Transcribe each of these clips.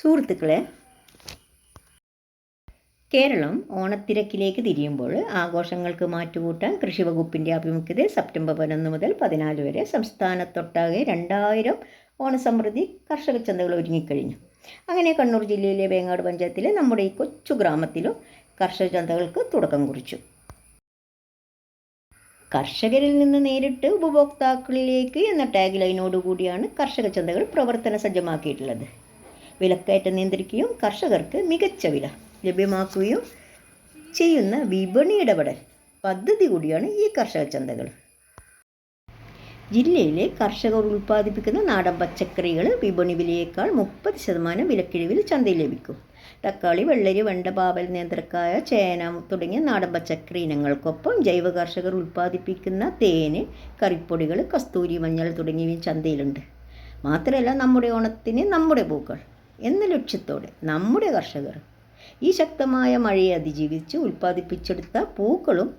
സുഹൃത്തുക്കളെ കേരളം ഓണത്തിരക്കിലേക്ക് തിരിയുമ്പോൾ ആഘോഷങ്ങൾക്ക് മാറ്റുകൂട്ടാൻ കൃഷി വകുപ്പിന്റെ ആഭിമുഖ്യത്തിൽ സെപ്റ്റംബർ പതിനൊന്ന് മുതൽ പതിനാല് വരെ സംസ്ഥാനത്തൊട്ടാകെ രണ്ടായിരം ഓണസമൃദ്ധി കർഷക ചന്തകൾ ഒരുങ്ങിക്കഴിഞ്ഞു. അങ്ങനെ കണ്ണൂർ ജില്ലയിലെ വേങ്ങാട് പഞ്ചായത്തിലെ നമ്മുടെ ഈ കൊച്ചു ഗ്രാമത്തിലും കർഷക ചന്തകൾക്ക് തുടക്കം കുറിച്ചു. കർഷകരിൽ നിന്ന് നേരിട്ട് ഉപഭോക്താക്കളിലേക്ക് എന്ന ടാഗ് ലൈനോടുകൂടിയാണ് കർഷക ചന്തകൾ പ്രവർത്തന സജ്ജമാക്കിയിട്ടുള്ളത്. വിലക്കയറ്റം നിയന്ത്രിക്കുകയും കർഷകർക്ക് മികച്ച വില ലഭ്യമാക്കുകയും ചെയ്യുന്ന വിപണി ഇടപെടൽ പദ്ധതി കൂടിയാണ് ഈ കർഷക ചന്തകൾ. ജില്ലയിലെ കർഷകർ ഉൽപ്പാദിപ്പിക്കുന്ന നാടൻ പച്ചക്കറികൾ വിപണി വിലയേക്കാൾ മുപ്പത് ശതമാനം വിലക്കിഴിവിൽ ചന്തയിൽ ലഭിക്കും. തക്കാളി വെള്ളരി വെണ്ട പാവൽ നേന്ത്രക്കായ ചേന തുടങ്ങിയ നാടൻ പച്ചക്കറി ഇനങ്ങൾക്കൊപ്പം ജൈവ കർഷകർ ഉൽപ്പാദിപ്പിക്കുന്ന തേന് കറിപ്പൊടികൾ കസ്തൂരി മഞ്ഞൾ തുടങ്ങിയവയും ചന്തയിലുണ്ട്. മാത്രമല്ല നമ്മുടെ ഓണത്തിന് നമ്മുടെ പൂക്കൾ. എന്ന ലക്ഷ്യത്തോടെ നമ്മുടെ കർഷകർ ഈ ശക്തമായ മഴയെ അതിജീവിച്ച് ഉൽപ്പാദിപ്പിച്ചെടുത്ത പൂക്കളും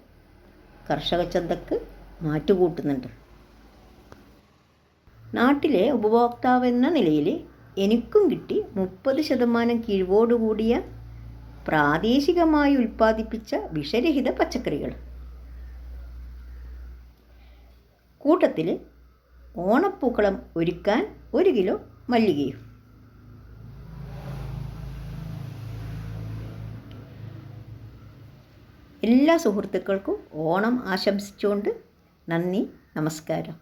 കർഷക ചന്തക്ക് മാറ്റുകൂട്ടുന്നുണ്ട്. നാട്ടിലെ ഉപഭോക്താവെന്ന നിലയിൽ എനിക്കും കിട്ടി മുപ്പത് ശതമാനം കിഴിവോടുകൂടിയ പ്രാദേശികമായി ഉൽപ്പാദിപ്പിച്ച വിഷരഹിത പച്ചക്കറികൾ. കൂട്ടത്തിൽ ഓണപ്പൂക്കളം ഒരുക്കാൻ ഒരു കിലോ മല്ലികയും എല്ലാ സുഹൃത്തുക്കൾക്കും ഓണം ആശംസിച്ചുകൊണ്ട് നന്ദി നമസ്കാരം.